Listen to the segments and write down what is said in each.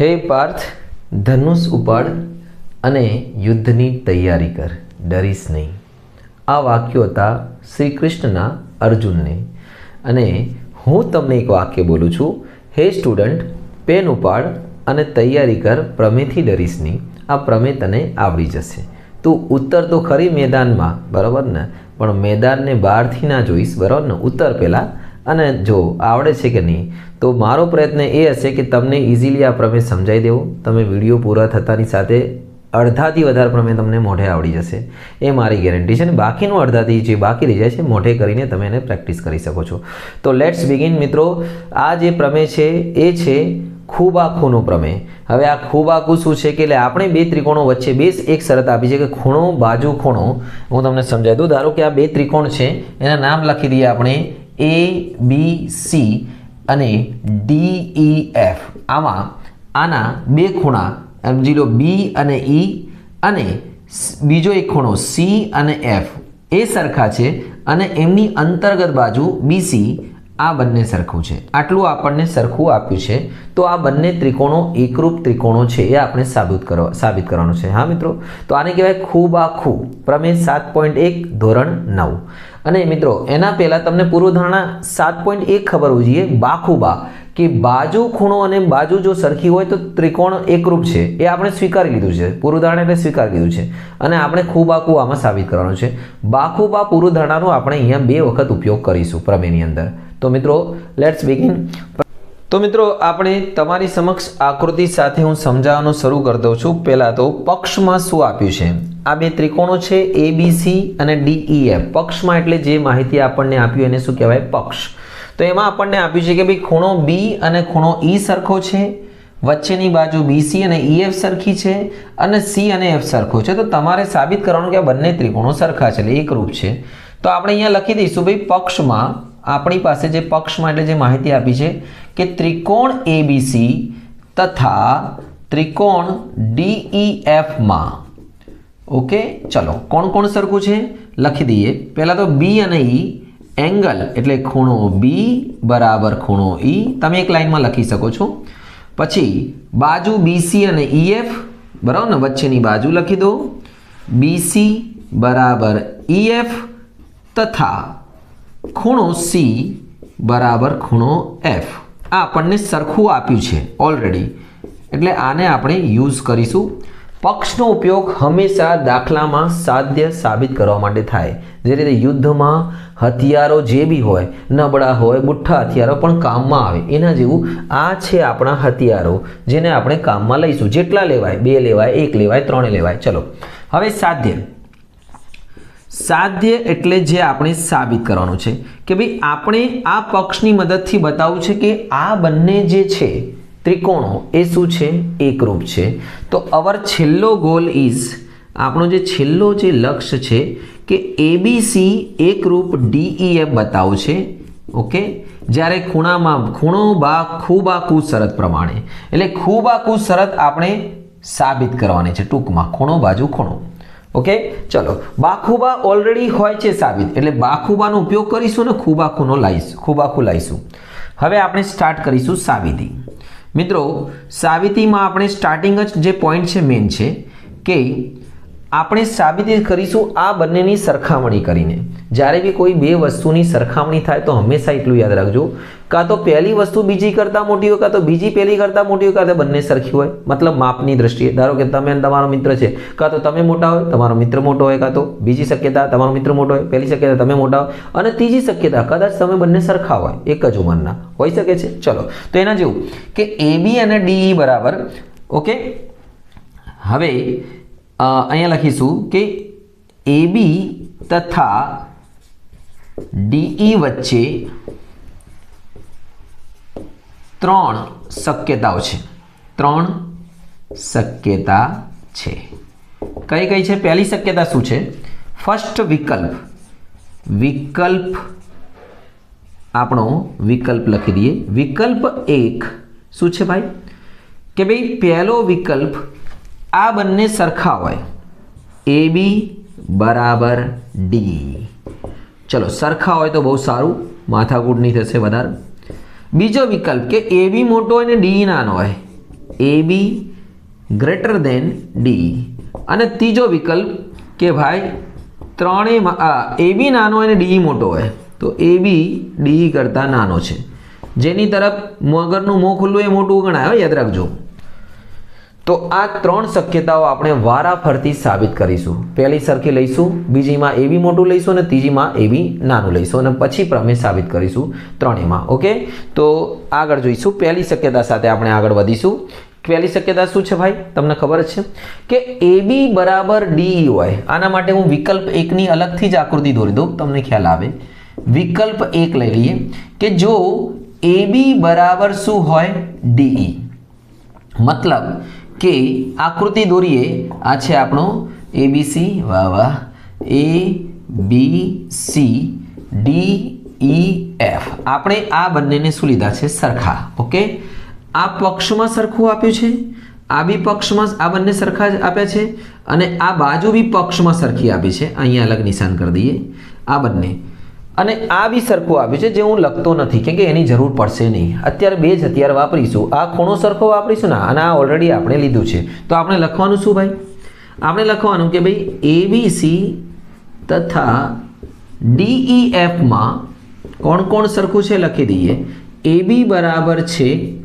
હે પાર્થ, ધનુષ ઉપાડ અને યુદ્ધની તૈયારી કર, ડરીશ નહીં. આ વાક્યો હતા શ્રી કૃષ્ણના અર્જુનને. અને હું તમને એક વાક્ય બોલું છું. હે સ્ટુડન્ટ, પેન ઉપાડ અને તૈયારી કર, પ્રમેથી ડરીશ નહીં. આ પ્રમે તને આવડી જશે. તું ઉત્તર તો ખરી મેદાનમાં, બરાબર ને? પણ મેદાનને બહારથી ના જોઈશ, બરાબર ને? ઉત્તર પહેલાં અને જો આવડે છે કે નહીં, તો મારો પ્રયત્ન એ હશે કે તમને ઇઝીલી આ પ્રમેય સમજાવી દેવો. તમે વીડિયો પૂરા થતાની સાથે અડધાથી વધારે પ્રમેય તમને મોઢે આવડી જશે. એ મારી ગેરંટી છે ને બાકીનું અડધાથી જે બાકી રહી જાય છે, મોઢે કરીને તમે એને પ્રેક્ટિસ કરી શકો છો. તો લેટ્સ બિગિન મિત્રો. આ જે પ્રમેય છે, એ છે ખૂબ આખુંનો પ્રમેય. હવે આ ખૂબ આખું શું છે કે એટલે આપણે બે ત્રિકોણો વચ્ચે બે એક શરત આપી છે કે ખૂણો, બાજુ ખૂણો. હું તમને સમજાવી દઉં. ધારો કે આ બે ત્રિકોણ છે, એના નામ લખી દઈએ આપણે એ બી સી અને ડી ઈ એફ આમાં આના બે ખૂણા સમજી લો બી અને ઈ અને બીજો એક ખૂણો સી અને એફ એ સરખા છે અને એમની અંતર્ગત બાજુ બીસી આ બંને સરખું છે. આટલું આપણને સરખું આપ્યું છે. તો આ બંને ત્રિકોણો એકરૂપ ત્રિકોણો છે એ આપણે સાબિત કરવા, સાબિત કરવાનું છે. હા મિત્રો? તો આને કહેવાય ખૂબ આખું પ્રમેય સાત પોઈન્ટ એક, ધોરણ નવ. અને મિત્રો, એના પહેલાં તમને પૂર્વધારણા સાત પોઈન્ટ એક ખબર હોવી જોઈએ. બાખુબા, કે બાજુ ખૂણો અને બાજુ જો સરખી હોય તો ત્રિકોણ એકરૂપ છે. એ આપણે સ્વીકારી લીધું છે. પૂર્વધારણા એટલે સ્વીકારી લીધું છે. અને આપણે ખૂબ આખું આમાં સાબિત કરવાનું છે. બાખુબા પૂર્વધારણાનો આપણે અહીંયા બે વખત ઉપયોગ કરીશું પ્રમેયની અંદર. તો મિત્રો લેટ્સ બિગિન તો મિત્રો, આપણે તમારી સમક્ષ આકૃતિ સાથે હું સમજાવવાનું શરૂ કરી દઉં છું. પહેલાં તો પક્ષમાં શું આપ્યું છે? આ બે ત્રિકોણો છે એ બી સી અને ડીઈ એફ પક્ષમાં એટલે જે માહિતી આપણને આપ્યું એને શું કહેવાય? પક્ષ. તો એમાં આપણને આપ્યું છે કે ભાઈ ખૂણો બી અને ખૂણો ઈ સરખો છે, વચ્ચેની બાજુ બીસી અને ઈએફ સરખી છે અને સી અને એફ સરખો છે. તો તમારે સાબિત કરવાનું કે આ બંને ત્રિકોણો સરખા છે, એટલે એકરૂપ છે. તો આપણે અહીંયા લખી દઈશું, ભાઈ પક્ષમાં આપણી પાસે જે પક્ષમાં એટલે જે માહિતી આપી છે કે ત્રિકોણ એબીસી તથા ત્રિકોણ ડીઈએફમાં ઓકે? ચલો, કોણ કોણ સરખું છે? લખી દઈએ. પહેલાં તો બી અને ઈ એંગલ એટલે ખૂણો બી બરાબર ખૂણો ઈ તમે એક લાઈનમાં લખી શકો છો. પછી બાજુ બીસી અને ઈએફ બરાબર ને? વચ્ચેની બાજુ લખી દો. બીસી બરાબર ઈએફ તથા ખૂણો સી બરાબર ખૂણો એફ આ આપણને સરખું આપ્યું છે ઓલરેડી એટલે આને આપણે યુઝ કરીશું. પક્ષનો ઉપયોગ હંમેશા દાખલામાં સાધ્ય સાબિત કરવા માટે થાય. જે રીતે યુદ્ધમાં હથિયારો જે બી હોય, નબળા હોય બુઠ્ઠા હથિયારો પણ કામમાં આવે. એના જેવું આ છે આપણા હથિયારો, જેને આપણે કામમાં લઈશું. જેટલા લેવાય, બે લેવાય, એક લેવાય, ત્રણ લેવાય. ચલો. હવે સાધ્ય. સાધ્ય એટલે જે આપણે સાબિત કરવાનું છે. કે ભાઈ આપણે આ પક્ષની મદદથી બતાવવું છે કે આ બંને જે છે, ત્રિકોણો, એ શું છે? એકરૂપ છે. તો અવર છેલ્લો ગોલ ઇઝ આપણો જે છેલ્લો જે લક્ષ્ય છે કે એબીસી એકરૂપ ડીઈએફ બતાવવું છે. ઓકે? જ્યારે ખૂણામાં ખૂણો, બા ખૂબ આખું શરત પ્રમાણે. એટલે ખૂબ આખું શરત આપણે સાબિત કરવાની છે ટૂંકમાં. ખૂણો, બાજુ, ખૂણો. ઓકે? ચલો. બાખુબા ઓલરેડી હોય છે સાબિત. એટલે બાખુબાનો ઉપયોગ કરીશું ને ખૂબાખુનો લાવીશું ખૂબાખું લાવીશું હવે આપણે સ્ટાર્ટ કરીશું સાબિતી. મિત્રો, સાબિતીમાં આપણે સ્ટાર્ટિંગ જ જે પોઈન્ટ છે મેન છે, કે આપણે સાબિતી કરીશું આ બંનેની સરખામણી કરીને. જ્યારે બી કોઈ બે વસ્તુની સરખામણી થાય તો હંમેશા એટલું યાદ રાખજો. કાં તો પહેલી વસ્તુ બીજી કરતાં મોટી હોય, કાં તો બીજી પહેલી કરતાં મોટી હોય, કાં તો બંને સરખી હોય. મતલબ માપની દ્રષ્ટિએ. ધારો કે તમે તમારો મિત્ર છે, કાં તો તમે મોટા હોય, તમારો મિત્ર મોટો હોય, કાં તો બીજી શક્યતા, તમારો મિત્ર મોટો હોય, પહેલી શક્યતા તમે મોટા હોય અને ત્રીજી શક્યતા, કદાચ તમે બંને સરખા હોય, એક જ ઉંમરના. હોઈ શકે છે? ચલો. તો એના જેવું કે એ બી અને ડીઈ બરાબર. ઓકે? હવે અહીંયા લખીશું કે એ બી તથા ડીઈ વચ્ચે ત્રણ શક્યતાઓ છે. ત્રણ શક્યતા છે. કઈ કઈ છે? પહેલી શક્યતા શું છે? ફર્સ્ટ વિકલ્પ. વિકલ્પ આપણો વિકલ્પ લખી દઈએ. વિકલ્પ એક શું છે ભાઈ? કે ભાઈ પહેલો વિકલ્પ આ બંને સરખા હોય. એ બી બરાબર ડી ચલો, સરખા હોય તો બહુ સારું. માથાકૂટ નહીં થશે વધારે. બીજો વિકલ્પ કે એ બી મોટો હોય ને ડી નાનો હોય. A B greater than D. અને ત્રીજો વિકલ્પ કે ભાઈ ત્રણેય એ બી નાનો અને ડી મોટો હોય. તો એ બી ડી કરતાં નાનો છે. જેની તરફ મગરનું મોં ખુલ્લું એ મોટું ગણાય હોય યાદ રાખજો. તો આ ત્રણ શક્યતાઓ આપણે વારાફરતી સાબિત કરીશું. પહેલી સરખી લઈશું, બીજીમાં એવી મોટું લઈશું અને ત્રીજીમાં એવી નાનું લઈશું અને પછી પ્રમેય સાબિત કરીશું ત્રણેયમાં, ઓકે? તો આગળ જોઈશું, પહેલી શક્યતા સાથે આપણે આગળ વધીશું. પહેલી શક્યતા શું છે ભાઈ? તમને ખબર છે કે એ બી બરાબર ડીઈ હોય. આના માટે હું વિકલ્પ એકની અલગથી જ આકૃતિ દોરી દઉં, તમને ખ્યાલ આવે. વિકલ્પ એક લઈ લઈએ કે જો એ બી બરાબર શું હોય? ડીઈ મતલબ કે આકૃતિ દોરીએ. આ છે આપણો એ બી સી વાહ વાહ. A B C D E F આપણે આ બંનેને શું લીધા છે? સરખા. ઓકે? આ પક્ષમાં સરખું આપ્યું છે. આ બી પક્ષમાં આ બંને સરખા જ આપ્યા છે. અને આ બાજુ બી પક્ષમાં સરખી આપી છે. અહીંયા અલગ નિશાન કરી દઈએ. આ બંને. અને આ બી સરખું આપ્યું છે, જે હું લખતો નથી, કેમ કે એની જરૂર પડશે નહીં. અત્યારે બે જ અત્યારે વાપરીશું. આ ખૂણો સરખો વાપરીશું ને, અને આ ઓલરેડી આપણે લીધું છે. તો આપણે લખવાનું શું ભાઈ? આપણે લખવાનું કે ભાઈ એબીસી તથા ડીઈ એફમાં કોણ કોણ સરખું છે લખી દઈએ. એ બી બરાબર છે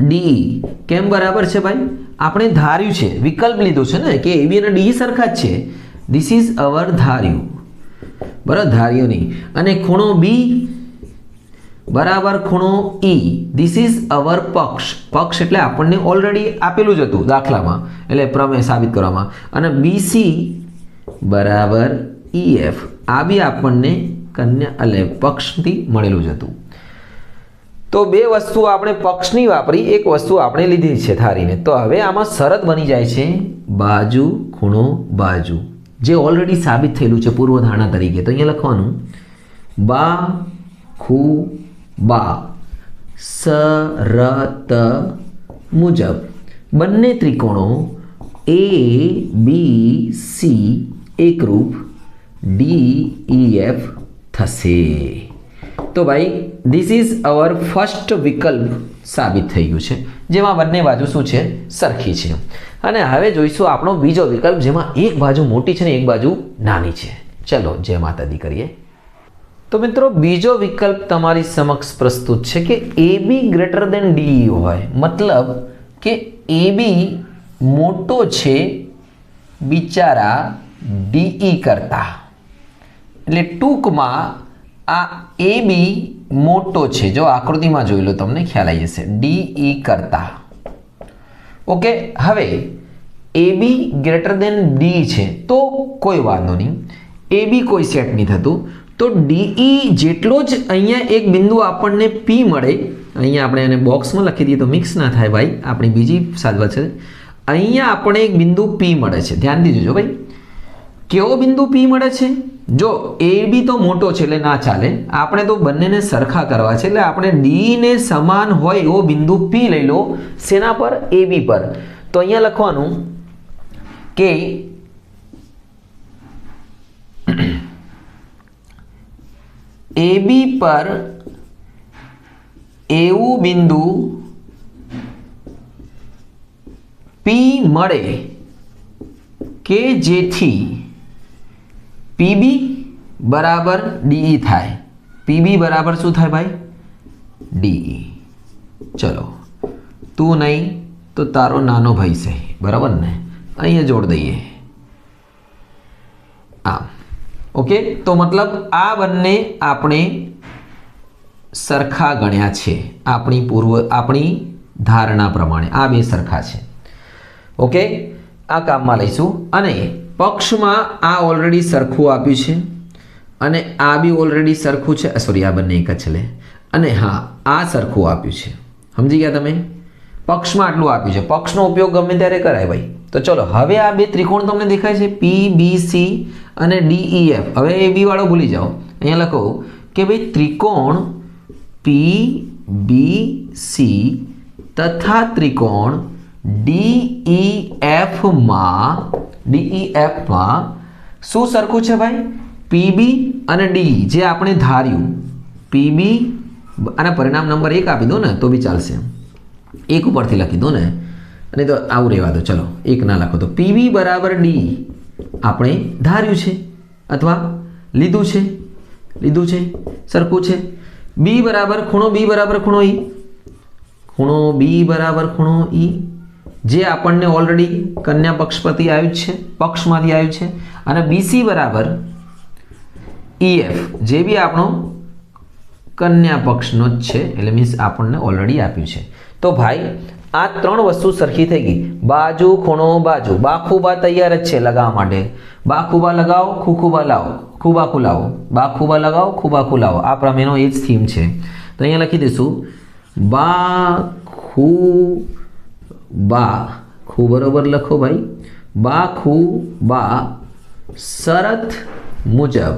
ડી કેમ બરાબર છે ભાઈ? આપણે ધાર્યું છે. વિકલ્પ લીધો છે ને, કે એબી અને ડીઈ સરખા જ છે. ધીસ ઇઝ અવર ધાર્યું. બરાબર ધાર્યું નહીં અને ખૂણો બી બરાબર ખૂણો ઈ ધીસ ઇઝ અવર પક્ષ. પક્ષ એટલે આપણને ઓલરેડી આપેલું જ હતું દાખલામાં. એટલે પ્રમેય સાબિત કરવામાં. અને બીસી બરાબર ઈ એફ આ બી આપણને કન્યા, એટલે પક્ષથી મળેલું જ હતું. તો બે વસ્તુ આપણે પક્ષની વાપરી, એક વસ્તુ આપણે લીધી છે થારીને તો હવે આમાં શરત બની જાય છે બાજુ, ખૂણો બાજુ. જે ઓલરેડી સાબિત થયેલું છે પૂર્વધારણા તરીકે. તો અહીંયા લખવાનું, બા ખુ બા શરત મુજબ. બંને ત્રિકોણો એ બી સી એકરૂપ ડી ઈ એફ થશે. તો ભાઈ ધીસ ઇઝ અવર ફર્સ્ટ વિકલ્પ સાબિત થઈ ગયું છે, જેમાં બંને બાજુ શું છે, સરખી છે. અને હવે જોઈશું આપણો બીજો વિકલ્પ, જેમાં એક બાજુ મોટી છે ને એક બાજુ નાની છે. ચલો, જય માતા દી કરીએ. તો મિત્રો, બીજો વિકલ્પ તમારી સમક્ષ પ્રસ્તુત છે કે A B greater than D હોય. મતલબ કે એ બી મોટો છે બિચારા ડીઈ કરતા. એટલે ટૂંકમાં આ એ બી મોટો છે. જો આકૃતિમાં જોઈ લો, તમને ખ્યાલ આવી જશે. ડીઈ કરતા. ઓકે હવે A B greater than D છે, તો કોઈ વાંધો નહીં. એ બી કોઈ સેટ નહીં થતું. તો ડીઈ જેટલો જ અહીંયા એક બિંદુ આપણને પી મળે, અહીંયા આપણે એને બોક્સમાં લખી દઈએ તો મિક્સ ના થાય ભાઈ, આપણી બીજી સાધવા છે. અહીંયા આપણે એક બિંદુ પી મળે છે. ધ્યાન દીજો ભાઈ. કેવો બિંદુ પી મળે છે? જો એ બી તો મોટો છે એટલે ના ચાલે. આપણે તો બંનેને સરખા કરવા છે એટલે આપણે ડી ને સમાન હોય એવો બિંદુ પી લઈ લો. શેના પર? એ બી પર. તો અહીંયા લખવાનું કે એ બી પર એવું બિંદુ પી મળે કે જેથી પીબી બરાબર ડીઈ થાય. પીબી બરાબર શું થાય ભાઈ? ડીઈ. ચલો. તું નહીં, તો તારો નાનો ભાઈ છે. બરાબર ને? અહીંયા જોડ દઈએ. આમ. ઓકે? તો મતલબ આ બંને આપણે સરખા ગણ્યા છે. આપણી પૂર્વ, આપણી ધારણા પ્રમાણે. આ બે સરખા છે. ઓકે? આ કામમાં લઈશું. અને પક્ષમાં આ ઓલરેડી સરખું આપ્યું છે અને આ બી ઓલરેડી સરખું છે. સોરી આ બંને એક જ છે અને હા, આ સરખું આપ્યું છે. સમજી ગયા તમે? પક્ષમાં આટલું આપ્યું છે. પક્ષનો ઉપયોગ ગમે ત્યારે કરાય ભાઈ. તો ચલો, હવે આ બે ત્રિકોણ તમને દેખાય છે. પી બી સી અને ડીઈ એફ હવે એ બી વાળો ભૂલી જાઓ. અહીંયા લખો કે ભાઈ ત્રિકોણ પી બી સી તથા ત્રિકોણ ડીઈ એફમાં ડીઈ એફમાં શું સરખું છે ભાઈ? પીબી અને ડી જે આપણે ધાર્યું. પીબી અને પરિણામ નંબર એક આપી દો ને, તો બી ચાલશે. એક ઉપરથી લખી દો ને, અને તો આવું રહેવા દો. ચલો, એક ના લખો. તો પીબી બરાબર ડી આપણે ધાર્યું છે, અથવા લીધું છે? લીધું છે? સરખું છે? બી બરાબર ખૂણો બી બરાબર ખૂણો ઈ ખૂણો બી બરાબર ખૂણો ઈ જે આપણને ઓલરેડી કન્યા પક્ષ પરથી આવ્યું છે, પક્ષમાંથી આવ્યું છે. અને બીસી બરાબર ઈએફ જે બી આપણો કન્યા પક્ષનો જ છે, એટલે મીન્સ આપણને ઓલરેડી આપ્યું છે. તો ભાઈ, આ ત્રણ વસ્તુ સરખી થઈ ગઈ. બાજુ, ખૂણો, બાજુ. બાખુબા તૈયાર જ છે લગાવવા માટે. બાખુબા લગાવો, ખુખુબા લાવો. ખૂબા લાવો બાખુબા લગાવો, ખૂબા ખુલાવો. આ પ્રમેયનો એ જ થીમ છે. તો અહીંયા લખી દઈશું. બા ખૂ બા. ખૂ બરોબર લખો ભાઈ. બા ખૂ બા શરત મુજબ.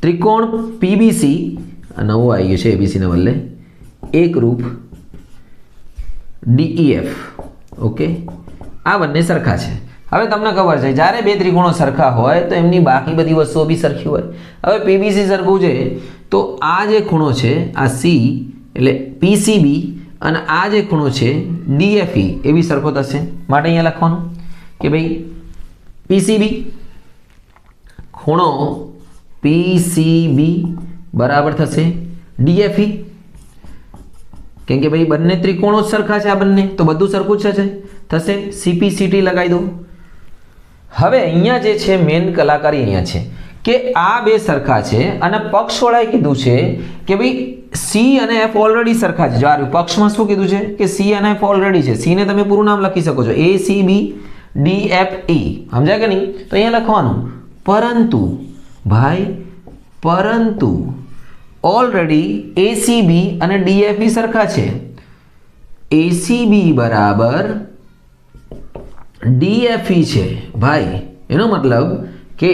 ત્રિકોણ પીબીસી નવું આવી ગયું છે એબીસીને બદલે. એકરૂપ ડીઈએફ ઓકે? આ બંને સરખા છે. હવે તમને ખબર છે, જ્યારે બે ત્રિકોણો સરખા હોય તો એમની બાકી બધી વસ્તુઓ બી સરખી હોય. હવે પીબીસી સરખું છે, તો આ જે ખૂણો છે, આ સી એટલે પીસીબી અને આ જે ખૂણો છે ડીએફઈ એ બી સરખો થશે. માટે અહીંયા લખવાનું કે ભાઈ પીસીબી ખૂણો પીસીબી બરાબર થશે ડીએફઈ કેમ કે ભાઈ, બંને ત્રિકોણો જ સરખા છે આ બંને, તો બધું સરખું જ છે થશે સીપીસીટી લગાવી દો. હવે અહીંયા જે છે મેન કલાકારી અહીંયા છે, કે આ બે સરખા છે અને પક્ષવાળાએ કીધું છે કે ભાઈ સી અને એફ ઓલરેડી સરખા છે. જો પક્ષમાં શું કીધું છે? કે સી અને એફ ઓલરેડી છે. સી ને તમે પૂરું નામ લખી શકો છો. A C B D F E સમજાય કે નહીં? તો અહીંયા લખવાનું. પરંતુ, ભાઈ, પરંતુ ઓલરેડી એસીબી અને ડીએફઈ સરખા છે. એસીબી બરાબર ડીએફઈ છે. ભાઈ, એનો મતલબ કે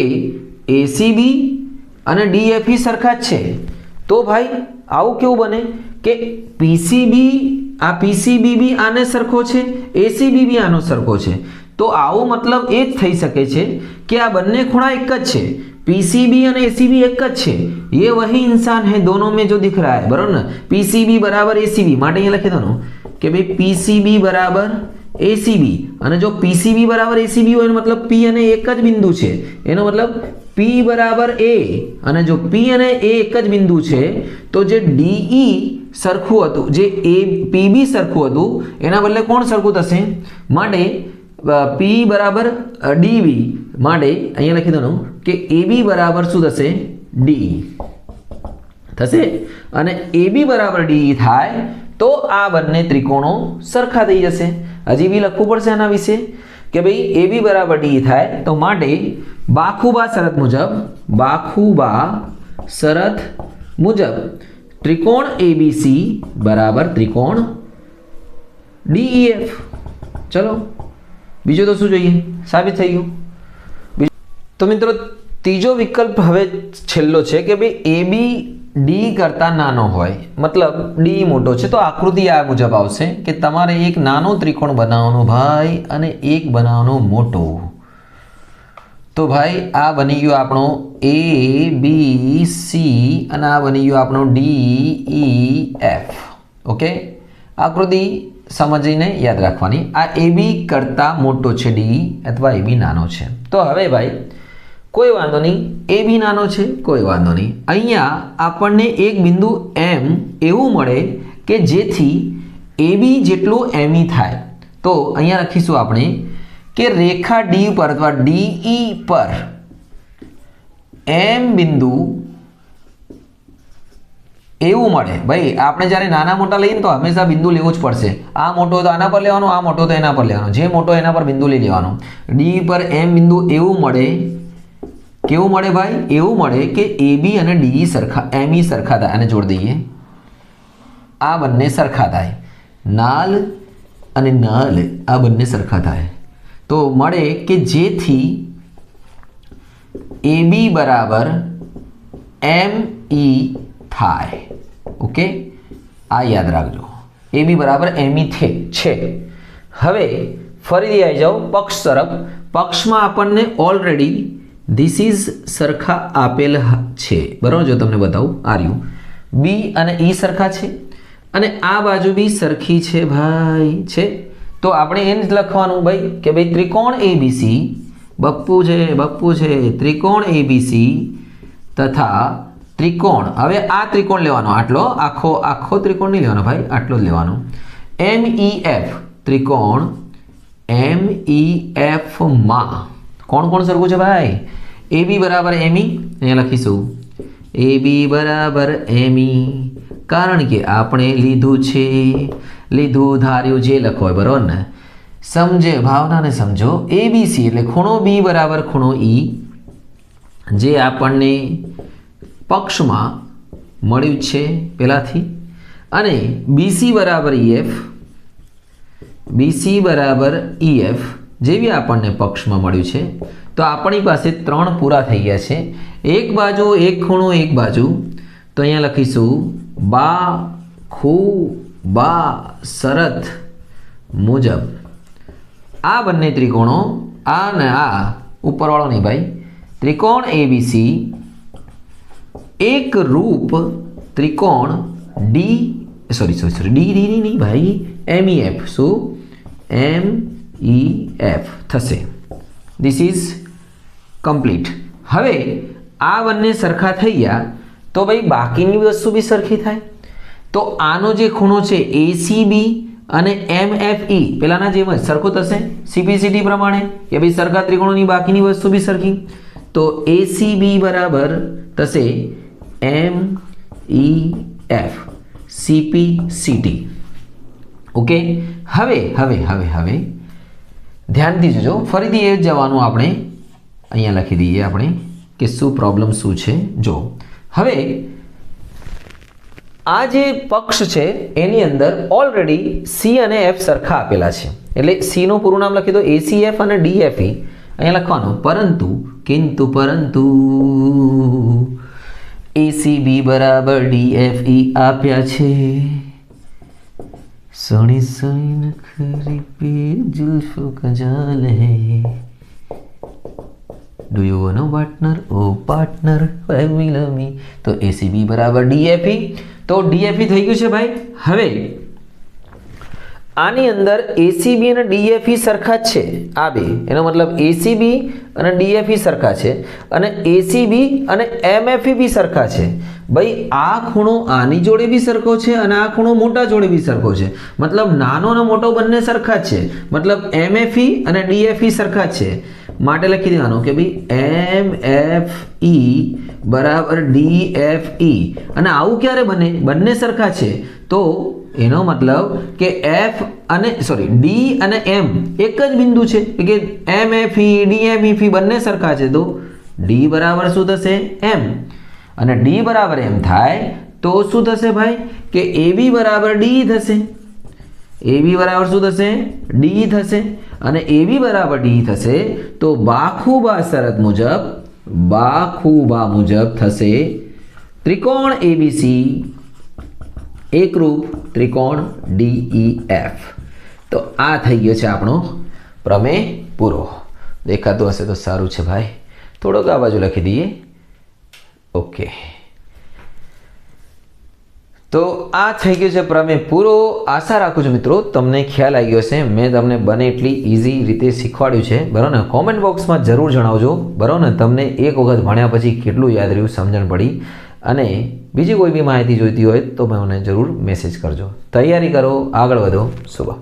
એસીબી અને ડીએફઈ સરખા જ છે. તો ભાઈ આવું કેવું બને કે પીસીબી આ પીસીબી બી આને સરખો છે એસીબી બી આનો સરખો છે તો આવો મતલબ એ જ થઈ શકે છે કે આ બંને ખૂણા એક જ છે पीसीबी અને एसीबी એક જ છે ये वही इंसान है दोनों में जो दिख रहा है बराबर ना पीसीबी बराबर एसीबी માટે અહીંયા લખી દો કે ભાઈ પીસીબી બરાબર એસીબી અને જો પીસીબી બરાબર એસીબી હોય એનો મતલબ પી અને એક જ બિંદુ છે એનો મતલબ પી બરાબર એ અને જો પી અને એ એક જ બિંદુ છે, તો જે ડીઈ સરખું હતું, જે એ પીબી સરખું હતું, એના બદલે કોણ સરખું થશે? માટે પી બરાબર ડીબી માટે અહીંયા લખી દઉં કે એબી બરાબર શું થશે? ડી થશે? અને એબી બરાબર ડીઈ થાય, તો આ બંને ત્રિકોણો સરખા થઈ જશે. હજી બી લખવું પડશે આના વિશે. કે ભાઈ એબી બરાબર ડી થાય તો માટે બાખુબા શરત મુજબ, બાખુબા શરત મુજબ ત્રિકોણ એબીસી બરાબર ત્રિકોણ ડીઈએફ ચલો, બીજું તો શું જોઈએ? સાબિત થઈ ગયું. તો મિત્રો, ત્રીજો વિકલ્પ હવે છેલ્લો છે કે ભાઈ એ બી ડી કરતાં નાનો હોય, મતલબ ડી મોટો છે, તો આકૃતિ આ મુજબ આવશે કે તમારે એક નાનો ત્રિકોણ બનાવવાનો ભાઈ અને એક બનાવવાનો મોટો. તો ભાઈ, આ બની ગયો આપણો એ બી સી અને આ બની ગયો આપણો ડી ઈ એફ ઓકે આકૃતિ સમજીને યાદ રાખવાની. આ એ બી કરતાં મોટો છે ડી અથવા એ બી નાનો છે. તો હવે ભાઈ કોઈ વાંધો નહીં. એ બી નાનો છે, કોઈ વાંધો નહીં. અહીંયા આપણને એક બિંદુ એમ એવું મળે કે જેથી એ બી જેટલું એમી થાય. તો અહીંયા લખીશું આપણે કે રેખા ડી પર અથવા ડીઈ પર એમ બિંદુ એવું મળે. ભાઈ, આપણે જ્યારે નાના મોટા લઈએ તો હંમેશા બિંદુ લેવું જ પડશે. આ મોટો તો આના પર લેવાનો, આ મોટો તો એના પર લેવાનો. જે મોટો એના પર બિંદુ લઈ લેવાનો. ડી પર એમ બિંદુ એવું મળે કેવું મળે ભાઈ? એવું મળે કે એ બી અને ડી સરખા એમ ઈ સરખા થાય. અને જોડી દઈએ. આ બંને સરખા થાય. નાલ અને નલ આ બંને સરખા થાય. તો મળે કે જેથી એ બી બરાબર એમ ઈ થાય. ઓકે? આ યાદ રાખજો. એ બી બરાબર એમ ઈ થે છે. હવે ફરીથી આવી જાઓ પક્ષ તરફ. પક્ષમાં આપણને ઓલરેડી ધીસ ઇઝ સરખા આપેલ છે. બરાબર? જો તમને બતાવું આર્યું બી અને ઈ સરખા છે? અને આ બાજુ બી સરખી છે ભાઈ, છે? તો આપણે એમ જ લખવાનું ભાઈ કે ભાઈ ત્રિકોણ એબીસી બપ્પુ છે બપ્પુ છે, ત્રિકોણ એબીસી તથા ત્રિકોણ. હવે આ ત્રિકોણ લેવાનો, આટલો, આખો આખો ત્રિકોણ નહીં લેવાનો ભાઈ, આટલો જ લેવાનો. એમ ઈ એફ ત્રિકોણ એમ ઈ એફમાં. કોણ કોણ સરખું છે ભાઈ? એ બી બરાબર એમી અહીંયા લખીશું. એ બી બરાબર એમી કારણ કે આપણે લીધું છે. લીધું ધાર્યું જે લખો હોય, બરાબર ને? સમજે, ભાવનાને સમજો. એ બી સી એટલે ખૂણો બી બરાબર ખૂણો ઈ જે આપણને પક્ષમાં મળ્યું છે પહેલાંથી. અને બીસી બરાબર ઈએફ બીસી બરાબર ઈએફ જેવી આપણને પક્ષમાં મળ્યું છે. તો આપણી પાસે ત્રણ પૂરા થઈ ગયા છે. એક બાજુ, એક ખૂણો, એક બાજુ. તો અહીંયા લખીશું, બા, ખૂ, બા શરત મુજબ. આ બંને ત્રિકોણો આ ને આ ઉપરવાળો નહીં ભાઈ. ત્રિકોણ એબીસી એક રૂપ ત્રિકોણ D sorry sorry sorry D D નહીં ભાઈ. એમ ઈ એફ શું? એમ ઈ એફ થશે. This is complete. હવે આ બંને સરખા થઈ ગયા, તો ભાઈ બાકીની વસ્તુ બી સરખી થાય. તો આનો જે ખૂણો છે એસીબી અને એમ એફ ઈ પેલાના જેમ જ સરખું થશે. સીપીસીટી પ્રમાણે કે ભાઈ સરખા ત્રિકોણોની બાકીની વસ્તુ બી સરખી. તો એસીબી બરાબર થશે M E F C P C T okay? હવે હવે હવે હવે ધ્યાનથી જોજો. ફરીથી એ જ જવાનું આપણે અહીંયા લખી દઈએ આપણે કે શું પ્રોબ્લેમ શું છે? જો, હવે આ જે પક્ષ છે, એની અંદર ઓલરેડી સી અને એફ સરખા આપેલા છે. એટલે સીનું પૂરું નામ લખી દો એસીએફ અને ડીએફઈ અહીંયા લખવાનું, પરંતુ, કિંતુ પરંતુ એસીબી બરાબર ડીએફઈ આપ્યા છે. સોની સોની નખરી પે જુલ્ફો કજાલ હે. Do you know partner o partner ફેમિલ મી તો એસીબી બરાબર ડીએફી તો ડીએફી થઈ ગયું છે ભાઈ. હવે આની અંદર એસીબી અને ડીએફઈ સરખા જ છે. આ બે. એનો મતલબ એસીબી અને ડીએફઈ સરખા છે. અને એસીબી અને એમએફઈ બી સરખા છે. ભાઈ, આ ખૂણો આની જોડે બી સરખો છે અને આ ખૂણો મોટા જોડે બી સરખો છે. મતલબ નાનો અને મોટો બંને સરખા જ છે. મતલબ એમએફઈ અને ડીએફઈ સરખા છે. માટે લખી દેવાનું કે ભાઈ એમ એફ ઈ બરાબર ડી એફ ઈ અને આવું ક્યારે બને? બંને સરખા છે. તો એનો મતલબ કે એફ અને સોરી ડી અને એમ એક જ બિંદુ છે. કે એમ એફ ઈ ડી એમ ઈ બંને સરખા છે. તો ડી બરાબર શું થશે? એમ અને ડી બરાબર એમ થાય તો શું થશે ભાઈ? કે એ બી બરાબર ડી થશે. એ બી બરાબર શું થશે? ડી થશે. અને એ બરાબર ડી થશે, તો બાખુબા શરત મુજબ, બાખુબા મુજબ થશે ત્રિકોણ એબીસી એકરૂપ ત્રિકોણ ડીઈ એફ તો આ થઈ ગયો છે આપણો પ્રમેય પૂરો દેખાતું હશે તો સારું છે ભાઈ. થોડોક આ બાજુ લખી દઈએ. ઓકે તો આ થઈ ગયું છે પ્રમેય પૂરો આશા રાખું છું મિત્રો, તમને ખ્યાલ આવી ગયો હશે, મેં તમને બને એટલી ઇઝી રીતે શીખવાડ્યું છે. બરાબર ને કોમેન્ટ બોક્સમાં જરૂર જણાવજો. બરાબર ને તમને એક વખત ભણ્યા પછી કેટલું યાદ રહ્યું, સમજણ પડી. અને બીજી કોઈ બી માહિતી જોઈતી હોય તો મને જરૂર મેસેજ કરજો. તૈયારી કરો, આગળ વધો. શુભ